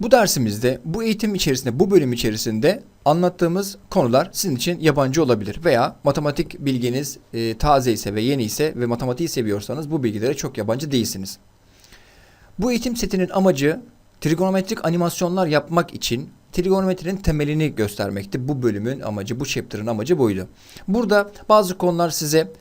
Bu dersimizde, bu eğitim içerisinde, bu bölüm içerisinde anlattığımız konular sizin için yabancı olabilir. Veya matematik bilginiz e, taze ise ve yeni ise ve matematiği seviyorsanız bu bilgilere çok yabancı değilsiniz. Bu eğitim setinin amacı trigonometrik animasyonlar yapmak için trigonometrinin temelini göstermekti. Bu bölümün amacı, bu chapter'ın amacı buydu. Burada bazı konular size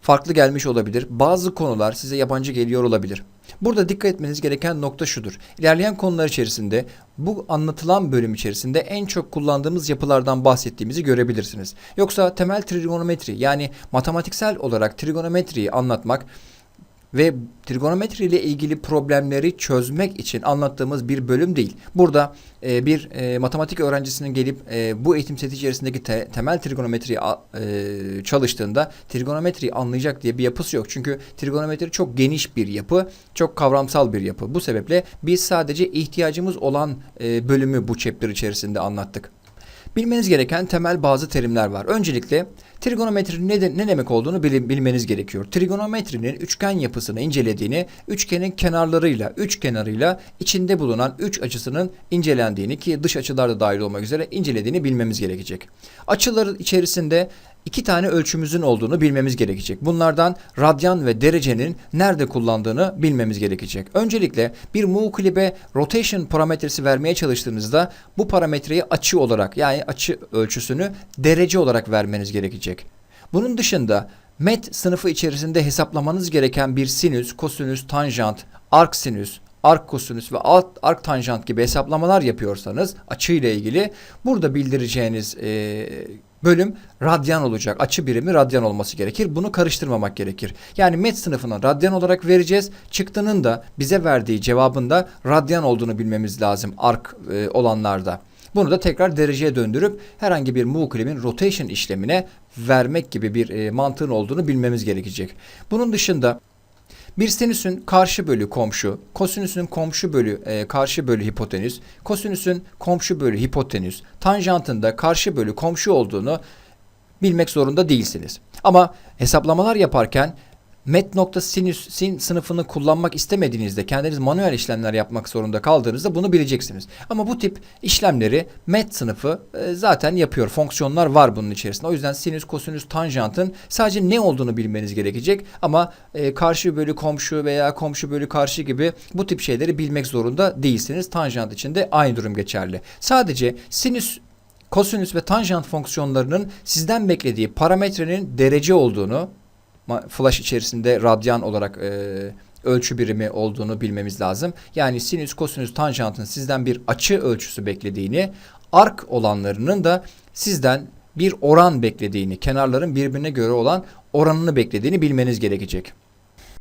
farklı gelmiş olabilir. Bazı konular size yabancı geliyor olabilir. Burada dikkat etmeniz gereken nokta şudur. İlerleyen konular içerisinde bu anlatılan bölüm içerisinde en çok kullandığımız yapılardan bahsettiğimizi görebilirsiniz. Yoksa temel trigonometri yani matematiksel olarak trigonometriyi anlatmak ve trigonometri ile ilgili problemleri çözmek için anlattığımız bir bölüm değil. Burada e, bir e, matematik öğrencisinin gelip e, bu eğitim seti içerisindeki te- temel trigonometriyi e, çalıştığında trigonometriyi anlayacak diye bir yapısı yok. Çünkü trigonometri çok geniş bir yapı, çok kavramsal bir yapı. Bu sebeple biz sadece ihtiyacımız olan e, bölümü bu chapter içerisinde anlattık. Bilmeniz gereken temel bazı terimler var. Öncelikle trigonometrinin ne, de- ne demek olduğunu bili- bilmeniz gerekiyor. Trigonometrinin üçgen yapısını incelediğini, üçgenin kenarlarıyla, üç kenarıyla içinde bulunan üç açısının incelendiğini ki dış açılar da dahil olmak üzere incelediğini bilmemiz gerekecek. Açıların içerisinde iki tane ölçümüzün olduğunu bilmemiz gerekecek. Bunlardan radyan ve derecenin nerede kullandığını bilmemiz gerekecek. Öncelikle bir Muğkilib'e rotation parametresi vermeye çalıştığınızda bu parametreyi açı olarak yani açı ölçüsünü derece olarak vermeniz gerekecek. Bunun dışında MET sınıfı içerisinde hesaplamanız gereken bir sinüs, kosinüs, tanjant, arc sinüs, arc kosinüs ve alt arc tanjant gibi hesaplamalar yapıyorsanız açı ile ilgili burada bildireceğiniz eee, bölüm radyan olacak. Açı birimi radyan olması gerekir. Bunu karıştırmamak gerekir. Yani met sınıfına radyan olarak vereceğiz. Çıktının da bize verdiği cevabında radyan olduğunu bilmemiz lazım arc e, olanlarda. Bunu da tekrar dereceye döndürüp herhangi bir Muğkilib'in rotation işlemine vermek gibi bir e, mantığın olduğunu bilmemiz gerekecek. Bunun dışında bir sinüsün karşı bölü komşu, kosinüsün komşu bölü e, karşı bölü hipotenüs, kosinüsün komşu bölü hipotenüs, tanjantın da karşı bölü komşu olduğunu bilmek zorunda değilsiniz. Ama hesaplamalar yaparken met sin sınıfını kullanmak istemediğinizde kendiniz manuel işlemler yapmak zorunda kaldığınızda bunu bileceksiniz. Ama bu tip işlemleri met sınıfı e, zaten yapıyor. Fonksiyonlar var bunun içerisinde. O yüzden sinüs, kosinüs, tanjantın sadece ne olduğunu bilmeniz gerekecek. Ama e, karşı bölü komşu veya komşu bölü karşı gibi bu tip şeyleri bilmek zorunda değilsiniz. Tanjant için de aynı durum geçerli. Sadece sinüs kosinüs ve tanjant fonksiyonlarının sizden beklediği parametrenin derece olduğunu flash içerisinde radyan olarak e, ölçü birimi olduğunu bilmemiz lazım. Yani sinüs, kosinüs, tanjantın sizden bir açı ölçüsü beklediğini, ark olanlarının da sizden bir oran beklediğini, kenarların birbirine göre olan oranını beklediğini bilmeniz gerekecek.